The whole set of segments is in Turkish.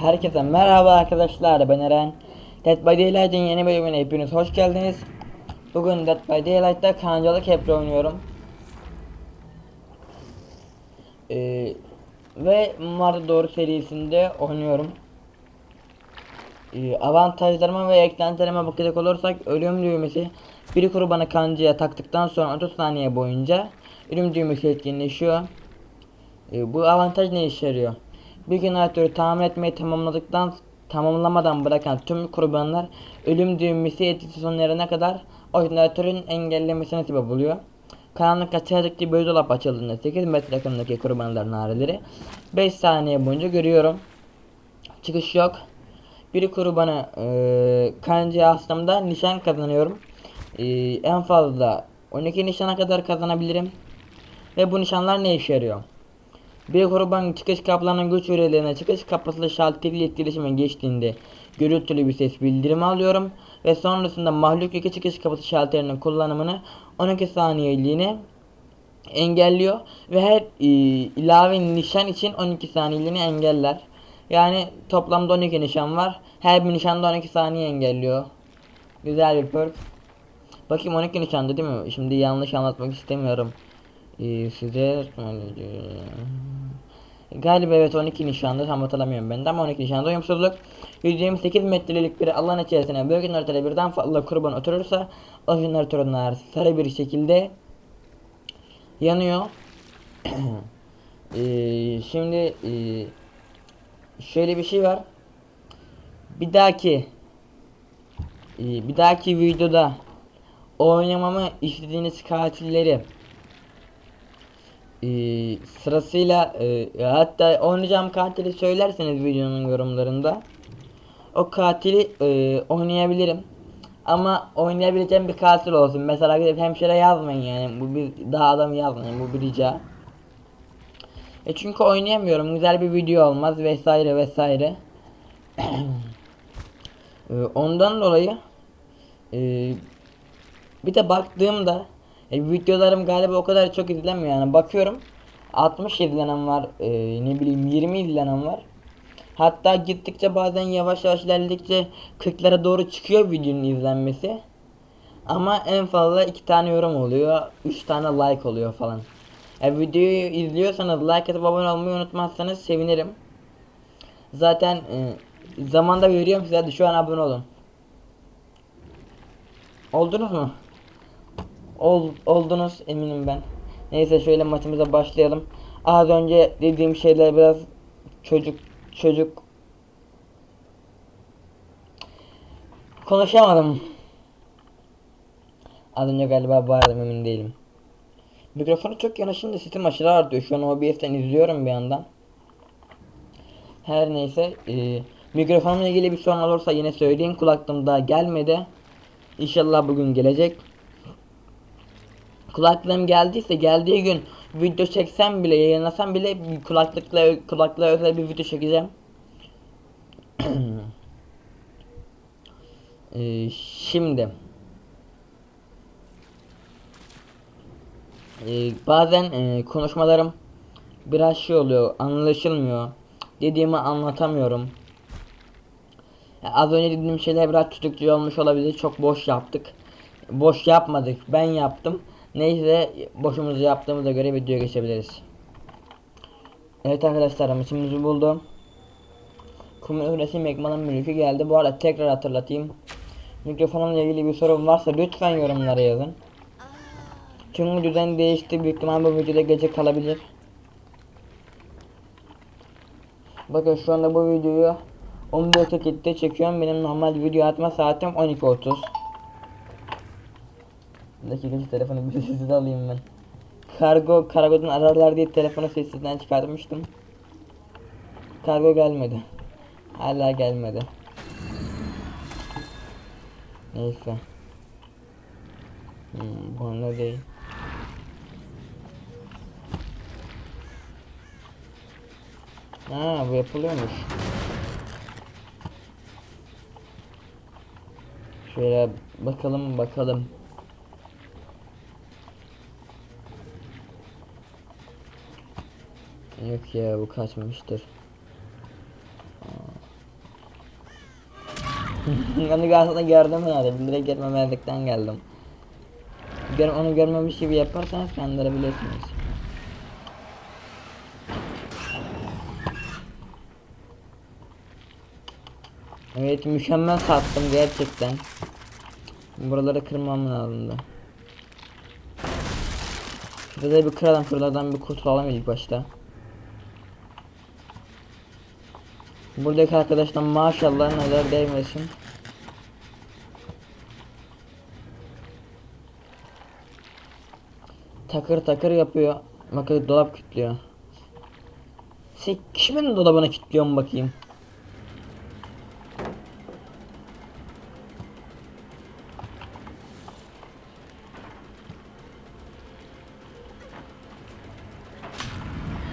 Herkese merhaba arkadaşlar ben Eren. Dead by Daylight'ın yeni bölümüne hepiniz hoş geldiniz. Bugün Dead by Daylight'ta kancalı kepre oynuyorum. Ee, Ve Mart Doğru serisinde oynuyorum. Ee, Avantajlarıma ve eklentilerime bakacak olursak ölüm düğmesi bir kurbanı kancaya taktıktan sonra 30 saniye boyunca ölüm düğmesi etkinleşiyor. Ee, bu avantaj ne işe yarıyor? Bir generatörü tamir etmeyi tamamladıktan tamamlamadan bırakan tüm kurbanlar ölüm düğmesi etkisi sona erene kadar o jeneratörün engellemesine sebep oluyor. Karanlık açıldıkça bir dolap açıldığında 8 metre yakınındaki kurbanların nareleri 5 saniye boyunca görüyorum. Çıkış yok. Bir kurbanı e, kancaya astığımda nişan kazanıyorum. E, en fazla 12 nişana kadar kazanabilirim. Ve bu nişanlar ne işe yarıyor? Bir kurban çıkış kaplarının güç ürelerine çıkış kapısı şalteriyle etkileşime geçtiğinde gürültülü bir ses bildirimi alıyorum ve sonrasında mahluk iki çıkış kapısı şalterinin kullanımını 12 saniyeliğine engelliyor ve her e, ilave nişan için 12 saniyeliğini engeller. Yani toplamda 12 nişan var. Her bir nişanda 12 saniye engelliyor. Güzel bir perk. Bakayım 12 nişandı değil mi? Şimdi yanlış anlatmak istemiyorum. Size Galiba evet 12 nişanda tam hatırlamıyorum ben de ama 12 nişanda uyumsuzluk. 128 metrelik bir alan içerisine bölge jeneratörü birden fazla kurban oturursa o jeneratörler sarı bir şekilde yanıyor. Ee, şimdi e, şöyle bir şey var. Bir dahaki e, bir dahaki videoda oynamamı istediğiniz katilleri e, sırasıyla e, hatta oynayacağım katili söylerseniz videonun yorumlarında o katili e, oynayabilirim. Ama oynayabileceğim bir katil olsun. Mesela gidip hemşire yazmayın yani. Bu bir daha adam yazmayın. Bu bir rica. E çünkü oynayamıyorum. Güzel bir video olmaz vesaire vesaire. E, ondan dolayı e, bir de baktığımda e, videolarım galiba o kadar çok izlenmiyor yani. Bakıyorum 60 izlenen var e, ne bileyim 20 izlenen var. Hatta gittikçe bazen yavaş yavaş ilerledikçe 40'lara doğru çıkıyor videonun izlenmesi. Ama en fazla 2 tane yorum oluyor 3 tane like oluyor falan. E, videoyu izliyorsanız like atıp abone olmayı unutmazsanız sevinirim. Zaten e, zamanda veriyorum size hadi şu an abone olun. Oldunuz mu? Ol, oldunuz eminim ben. Neyse şöyle maçımıza başlayalım. Az önce dediğim şeyler biraz çocuk çocuk konuşamadım. Az önce galiba bağırdım emin değilim. Mikrofonu çok yanaşınca sesim aşırı artıyor. Şu an OBS'ten izliyorum bir yandan. Her neyse. E, mikrofonumla ilgili bir sorun olursa yine söyleyin. Kulaklığım daha gelmedi. İnşallah bugün gelecek kulaklığım geldiyse geldiği gün video çeksem bile yayınlasam bile kulaklıkla kulaklığa özel bir video çekeceğim. ee, şimdi. Ee, bazen e, konuşmalarım biraz şey oluyor anlaşılmıyor. Dediğimi anlatamıyorum. Ya az önce dediğim şeyler biraz tutuklu olmuş olabilir. Çok boş yaptık. Boş yapmadık. Ben yaptım Neyse boşumuzu yaptığımıza göre videoya geçebiliriz. Evet arkadaşlar maçımızı buldum. Kum öğresi Mekman'ın mülkü geldi. Bu arada tekrar hatırlatayım. Mikrofonumla ilgili bir sorun varsa lütfen yorumlara yazın. Çünkü düzen değişti. Büyük ihtimal bu videoda gece kalabilir. Bakın şu anda bu videoyu 11 dakikada çekiyorum. Benim normal video atma saatim 12.30. Bir dakika telefonu bir sessiz alayım ben. Kargo kargodan ararlar diye telefonu sessizden çıkartmıştım. Kargo gelmedi. Hala gelmedi. Neyse. Hmm, bunda değil. Ha bu yapılıyormuş. Şöyle bakalım bakalım. Yok ya bu kaçmamıştır. onu aslında gördüm herhalde. Direkt görmemezlikten geldim. Gör, onu görmemiş gibi yaparsanız kandırabilirsiniz. Evet mükemmel sattım gerçekten. Buraları kırmam lazımdı. Şurada bir kıralım şuralardan bir kurtulalım ilk başta. Buradaki arkadaşlar maşallah neler değmesin. Takır takır yapıyor. Bakın dolap kilitliyor. Sen kimin dolabına kilitliyorsun bakayım.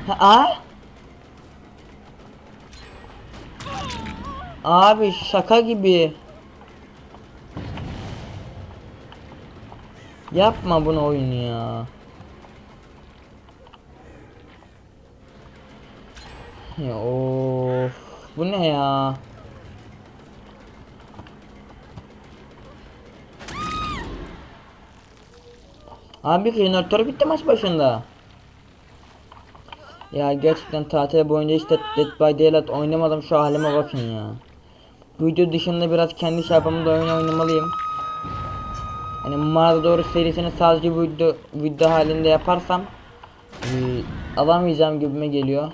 Ha, aa? Abi şaka gibi. Yapma bunu oyun ya. Ya of. Bu ne ya? Abi jeneratör bitti maç başında. Ya gerçekten tatil boyunca işte Dead by Daylight oynamadım şu halime bakın ya. Video dışında biraz kendi çapımda oyun oynamalıyım. Yani mağara doğru serisini sadece video, video halinde yaparsam e, alamayacağım gibime geliyor.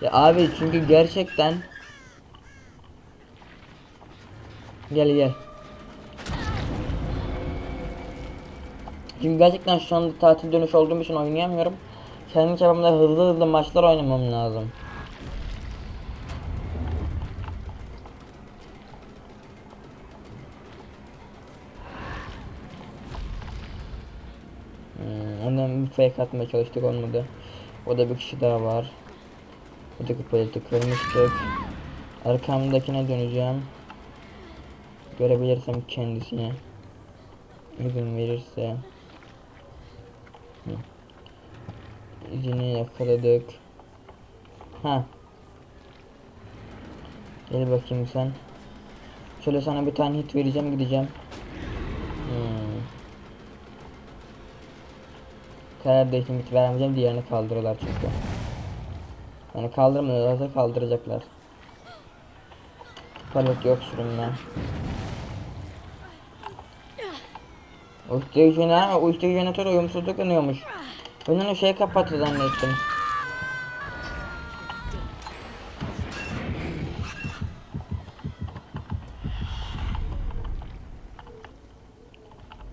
Ya abi çünkü gerçekten Gel gel. Çünkü gerçekten şu anda tatil dönüş olduğum için oynayamıyorum. Kendi çapımda hızlı hızlı maçlar oynamam lazım. Hmm, ondan bir fake atmaya çalıştık olmadı. O da bir kişi daha var. Buradaki paleti kırmıştık. Arkamdakine döneceğim. Görebilirsem kendisine. izin verirse. Hı. İzini yakaladık. Ha. Gel bakayım sen. Şöyle sana bir tane hit vereceğim gideceğim. Karar değişim hit vermeyeceğim diğerini kaldırırlar çünkü. Yani kaldırmıyorlarsa kaldıracaklar. Palet yok sürümden. Ulti jener, ulti jeneratör uyumsuzluk iniyormuş. Ben onu şey kapattı zannettim.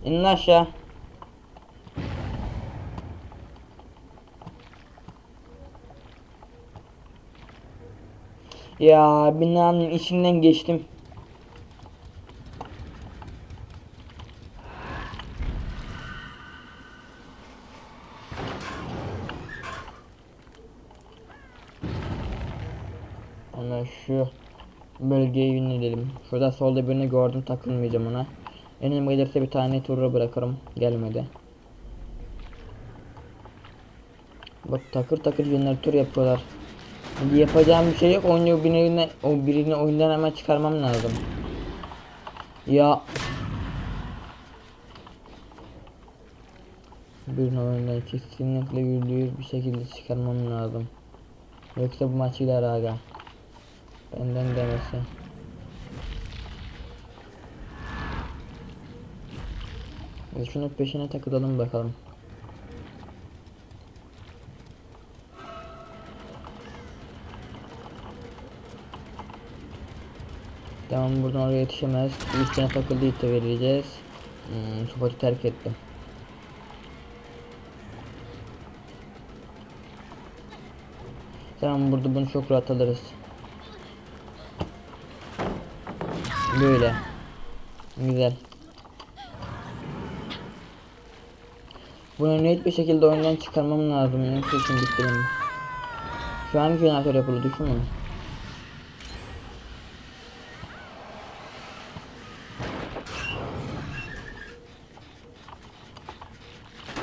İnin aşağı. Ya binanın içinden geçtim. Ama şu bölgeye yönelelim. Şurada solda birini gördüm takılmayacağım ona. Önüme gelirse bir tane turra bırakırım. Gelmedi. Bak takır takır jeneratör yapıyorlar. Yapacağım bir şey yok. Oyunu birini, o birini oyundan hemen çıkarmam lazım. Ya birini oyundan kesinlikle yüzde yüz bir şekilde çıkarmam lazım. Yoksa bu maçı gider aga. Benden demesi. Biz şunun peşine takılalım bakalım. Tamam buradan oraya yetişemez. Üstüne takıldı ite vereceğiz. Hmm, Support'u terk ettim. Tamam burada bunu çok rahat alırız. Böyle. Güzel. Bunu net bir şekilde oyundan çıkarmam lazım. En kesin bitirelim. Şu an jeneratör yapıldı düşünün.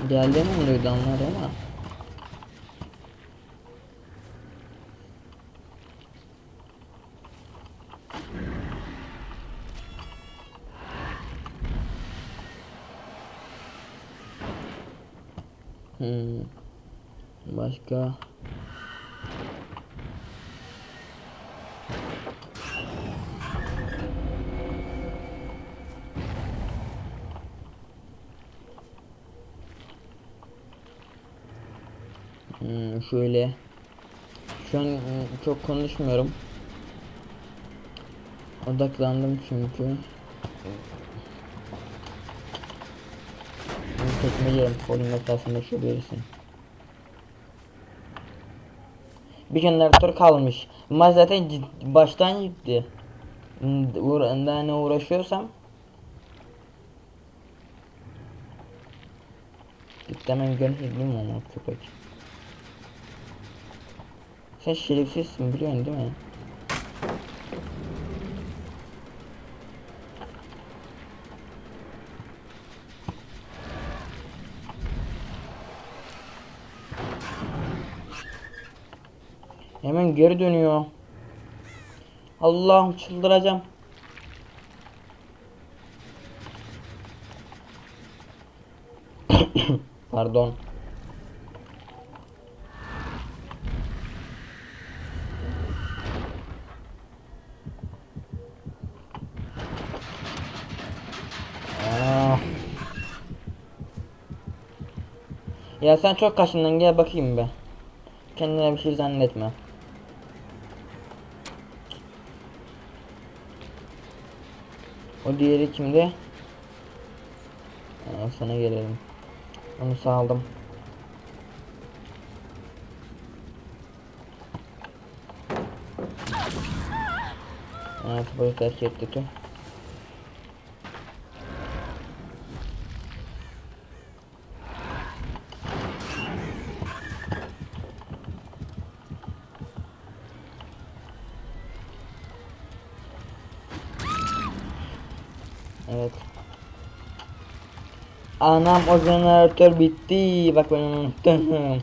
Diğerlerini vuruyordu anlar ama. Hmm. Başka şöyle. Şu an hmm, çok konuşmuyorum. Odaklandım çünkü. Bunu tekmeleyelim. Polin noktasında şu verirsin. Bir jeneratör kalmış. Maç zaten baştan gitti. Uğra ne uğraşıyorsam Gitti hemen görüntü değil ama köpek? Sen şerefsizsin biliyorsun değil mi? Hemen geri dönüyor. Allah'ım çıldıracağım. Pardon. Ya sen çok kaşındın gel bakayım be. Kendine bir şey zannetme. O diğeri kimdi? Aa, sana gelelim. Onu saldım. Evet burayı terk etti tüm. Evet. Anam o jeneratör bitti. Bak ben unuttum.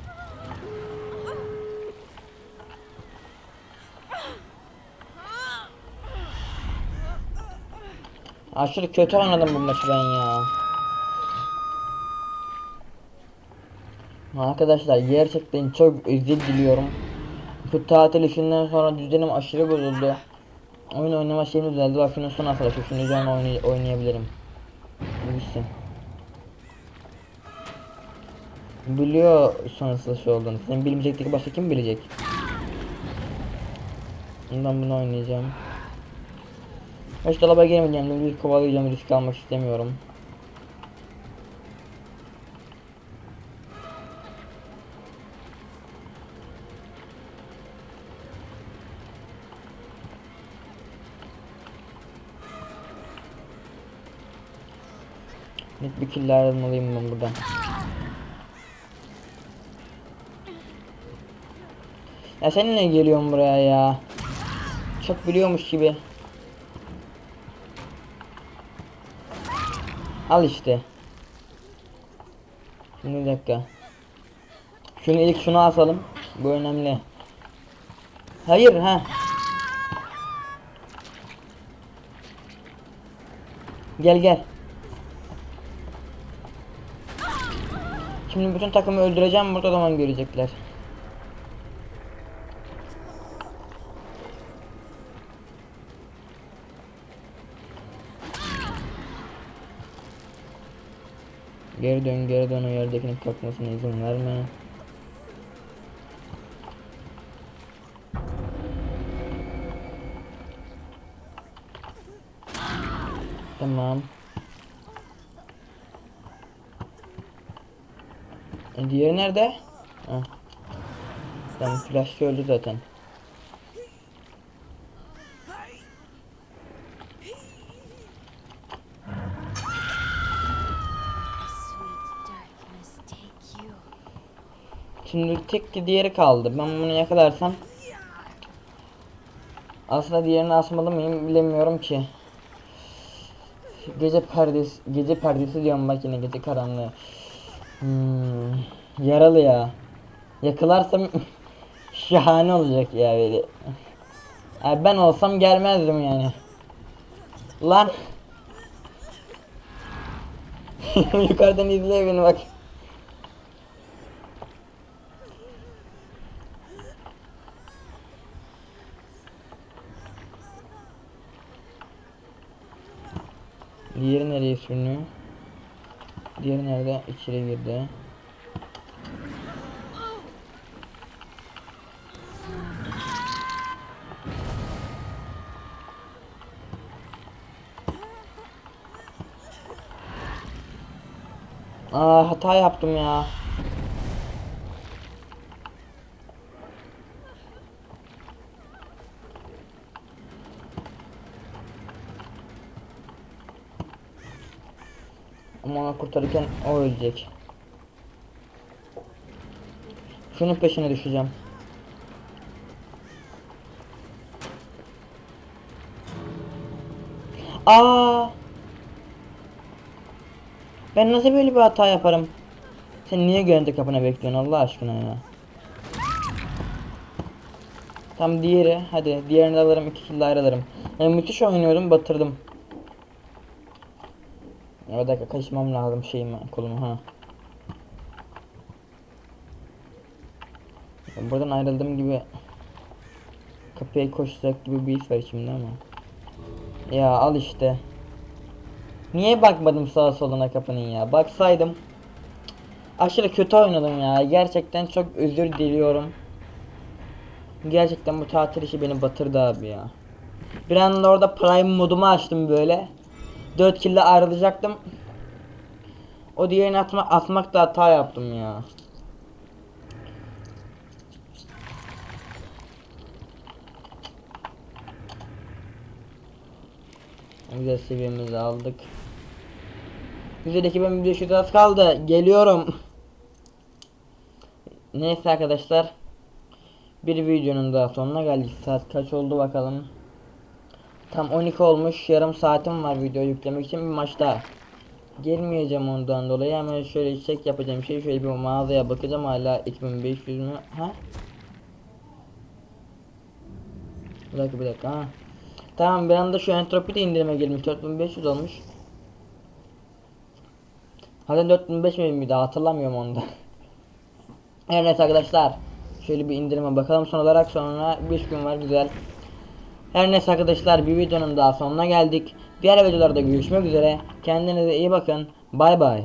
Aşırı kötü oynadım bu maçı ben ya. Arkadaşlar gerçekten çok özür diliyorum. Şu tatil işinden sonra düzenim aşırı bozuldu. Oyun oynama şeyim düzeldi. Bak şunun son arkadaşı. Şunu üzerine oynay oynayabilirim. Bilsin. Biliyor sonrasında şey olduğunu. Sen bilmeyecektik başka kim bilecek? Bundan bunu oynayacağım. Hiç dolaba girmeyeceğim. Bir kovalayacağım. Risk almak istemiyorum. Bir killer almalıyım ben buradan. Ya seninle geliyorum buraya ya. Çok biliyormuş gibi. Al işte. Şimdi bir dakika. Şunu ilk şunu asalım. Bu önemli. Hayır ha. Gel gel. Şimdi bütün takımı öldüreceğim burada zaman görecekler. Geri dön geri dön o yerdekinin kalkmasına izin verme. E, diğeri nerede? Ha. Tamam flash öldü zaten. Şimdi tek diğeri kaldı. Ben bunu yakalarsam aslında diğerini asmalı mıyım bilemiyorum ki. Gece perdesi, gece perdesi diyorum bak yine gece karanlığı. Hmm, yaralı ya. Yakalarsam şahane olacak ya böyle. Abi ben olsam gelmezdim yani. Lan. Yukarıdan izle beni bak. Diğeri nereye sürünüyor? Diğeri nerede? İçeri girdi. Aa hata yaptım ya. Ama onu kurtarırken o ölecek. Şunun peşine düşeceğim. Aa! Ben nasıl böyle bir hata yaparım? Sen niye güvenlik kapına bekliyorsun Allah aşkına ya? Tam diğeri hadi diğerini alırım iki kill ayrılırım. Yani müthiş oynuyordum batırdım. Bir dakika kaçmam lazım şeyimi kolumu ha. Buradan ayrıldığım gibi kapıya koşacak gibi bir his var içimde ama. Ya al işte. Niye bakmadım sağa soluna kapının ya? Baksaydım. Aşırı kötü oynadım ya. Gerçekten çok özür diliyorum. Gerçekten bu tatil işi beni batırdı abi ya. Bir anda orada prime modumu açtım böyle. 4 kill'le ayrılacaktım. O diğerini atma, atmakta hata yaptım ya. Güzel seviyemizi aldık. Güzel 2500 az kaldı. Geliyorum. Neyse arkadaşlar. Bir videonun daha sonuna geldik. Saat kaç oldu bakalım. Tam 12 olmuş. Yarım saatim var video yüklemek için bir maç daha. Gelmeyeceğim ondan dolayı hemen şöyle çek yapacağım şey şöyle bir mağazaya bakacağım hala 2500 mü? Ha? Bir dakika bir dakika ha. Tamam bir anda şu entropi de indirime girmiş 4500 olmuş. Hadi 4500 miydi hatırlamıyorum onda. Her neyse arkadaşlar. Şöyle bir indirime bakalım son olarak sonra 5 gün var güzel. Her neyse arkadaşlar bir videonun daha sonuna geldik. Diğer videolarda görüşmek üzere. Kendinize iyi bakın. Bay bay.